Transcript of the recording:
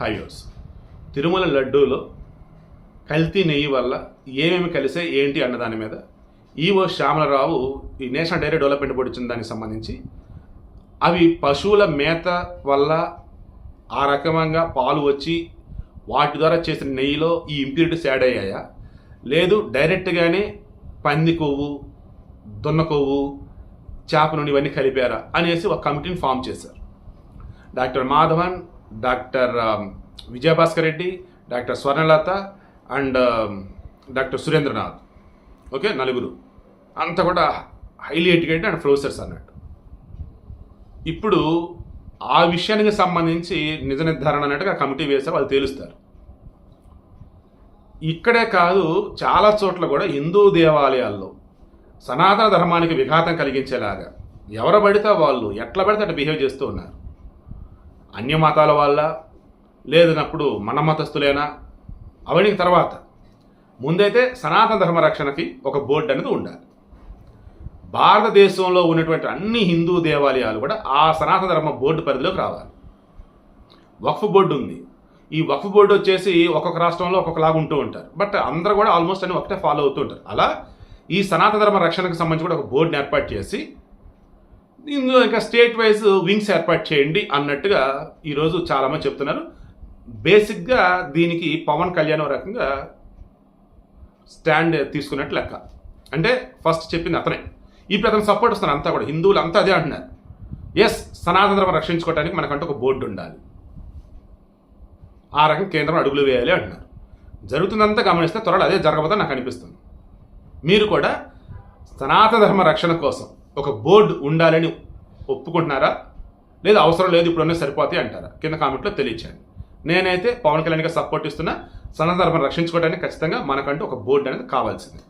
Highways Tirumala లడ్డూలో కల్తీ నెయ్యి వల్ల ఏమేమి కలిసే ఏంటి అన్న దాని మీద ఈవో శ్యామలరావు ఈ నేషనల్ డైరీ డెవలప్మెంట్ బోర్డు ఇచ్చిన దానికి సంబంధించి అవి పశువుల మేత వల్ల ఆ రకంగా పాలు వచ్చి వాటి ద్వారా చేసిన నెయ్యిలో ఈ ఇంప్యూరిటీస్ యాడ్ అయ్యాయా? లేదు డైరెక్ట్గానే పంది కొవ్వు దున్న కొవ్వు చేప నుండి ఇవన్నీ కలిపారా అనేసి ఒక కమిటీని ఫామ్ చేశారు. Doctor Madhavan doctor Vijayabhaskar Reddy doctor Swarnalatha and doctor Surendranath. Okay నలుగురు. అంతా కూడా హైలీ ఎడ్యుకేటెడ్ అండ్ ప్రొఫెసర్స్ అన్నట్టు. ఇప్పుడు ఆ విషయానికి సంబంధించి నిజ నిర్ధారణ అన్నట్టుగా కమిటీ వేశారు వాళ్ళు తేలుస్తారు. ఇక్కడే కాదు చాలా చోట్ల కూడా హిందూ దేవాలయాల్లో సనాతన ధర్మానికి విఘాతం కలిగించేలాగా ఎవరు పడితే వాళ్ళు ఎట్లా పడితే అట్లా బిహేవ్ చేస్తూ ఉన్నారు. అన్య మతాల వల్ల లేదన్నప్పుడు మన మతస్థులేనా అవన్నీ తర్వాత ముందైతే సనాతన ధర్మ రక్షణకి ఒక బోర్డు అనేది ఉండాలి. భారతదేశంలో ఉన్నటువంటి అన్ని హిందూ దేవాలయాలు కూడా ఆ సనాతన ధర్మ బోర్డు పరిధిలోకి రావాలి. వక్ఫ్ బోర్డు ఉంది. ఈ వక్ఫ్ బోర్డు వచ్చేసి ఒక్కొక్క రాష్ట్రంలో ఒక్కొక్కలాగా ఉంటూ ఉంటారు. బట్ అందరూ కూడా ఆల్మోస్ట్ అన్ని ఒకటే ఫాలో అవుతూ ఉంటారు. అలా ఈ సనాతన ధర్మ రక్షణకు సంబంధించి కూడా ఒక బోర్డుని ఏర్పాటు చేసి ఇందులో ఇంకా స్టేట్ వైజ్ వింగ్స్ ఏర్పాటు చేయండి అన్నట్టుగా ఈరోజు చాలామంది చెప్తున్నారు. బేసిక్గా దీనికి పవన్ కళ్యాణ్ రకంగా స్టాండ్ తీసుకున్నట్టు లెక్క. అంటే ఫస్ట్ చెప్పింది అతనే. ఇప్పుడు అతను సపోర్ట్ వస్తున్నారు అంతా కూడా. హిందువులు అంతా అదే అంటున్నారు. ఎస్ సనాతన ధర్మం రక్షించుకోవడానికి మనకంటూ ఒక బోర్డు ఉండాలి. ఆ రకం కేంద్రం అడుగులు వేయాలి అంటున్నారు. జరుగుతుందంతా గమనిస్తే త్వరలో అదే జరగబోతుందని నాకు అనిపిస్తుంది. మీరు కూడా సనాతన ధర్మ రక్షణ కోసం ఒక బోర్డు ఉండాలని ఒప్పుకుంటున్నారా? లేదా అవసరం లేదు ఇప్పుడున్న సరిపోతాయి అంటారా? కింద కామెంట్లో తెలియచేయండి. నేనైతే పవన్ కళ్యాణ్గా సపోర్ట్ ఇస్తున్నా. సనాతన ధర్మం రక్షించుకోవడానికి ఖచ్చితంగా మనకంటూ ఒక బోర్డు అనేది కావాల్సింది.